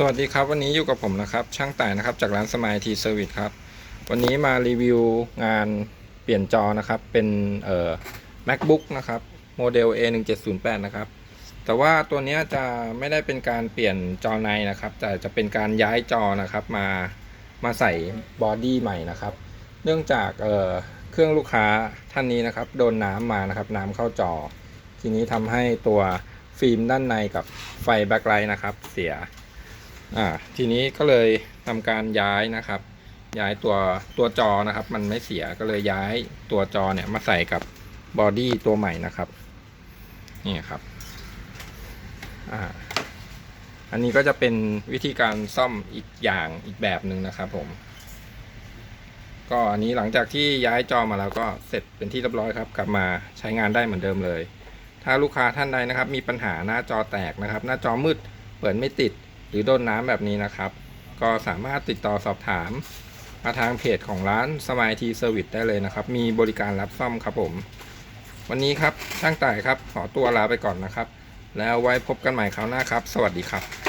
สวัสดีครับ วันนี้อยู่กับผมนะครับ ช่างแต่นะครับ จากร้านสมายทีเซอร์วิสครับ วันนี้มารีวิวงานเปลี่ยนจอนะครับ เป็นเอ่อ macbook นะครับโมเดล A1708 นะครับ แต่ว่าตัวนี้จะไม่ได้เป็นการเปลี่ยนจอในนะครับ แต่จะเป็นการย้ายจอนะครับ มามาใส่บอดี้ใหม่นะครับ เนื่องจากเอ่อเครื่องลูกค้าท่านนี้นะครับ โดนน้ำมานะครับ น้ำเข้าจอ ทีนี้ทำให้ตัวฟิล์มด้านในกับไฟแบ็คไลท์นะครับ เสีย อ่าทีนี้ก็เลยทำการย้ายนะครับ ย้ายตัวตัวจอนะครับ มันไม่เสียก็เลยย้ายตัวจอเนี่ยมาใส่กับบอดี้ตัวใหม่นะครับนี่ครับอ่าอันนี้ก็จะเป็นวิธีการซ่อมอีกอย่างอีกแบบหนึ่งนะครับผม ก็อันนี้หลังจากที่ย้ายจอมาแล้วก็เสร็จเป็นที่เรียบร้อยครับ กลับมาใช้งานได้เหมือนเดิมเลย ถ้าลูกค้าท่านใดนะครับ มีปัญหาหน้าจอแตกนะครับ หน้าจอมืดเปิดไม่ติด หรือโดนน้ำแบบนี้นะครับ ก็สามารถติดต่อสอบถาม มาทางเพจของร้านสมายทีเซอร์วิสได้เลยนะครับ มีบริการรับซ่อมครับผม วันนี้ครับช่างต่ายครับ ขอตัวลาไปก่อนนะครับ แล้วไว้พบกันใหม่คราวหน้าครับ สวัสดีครับ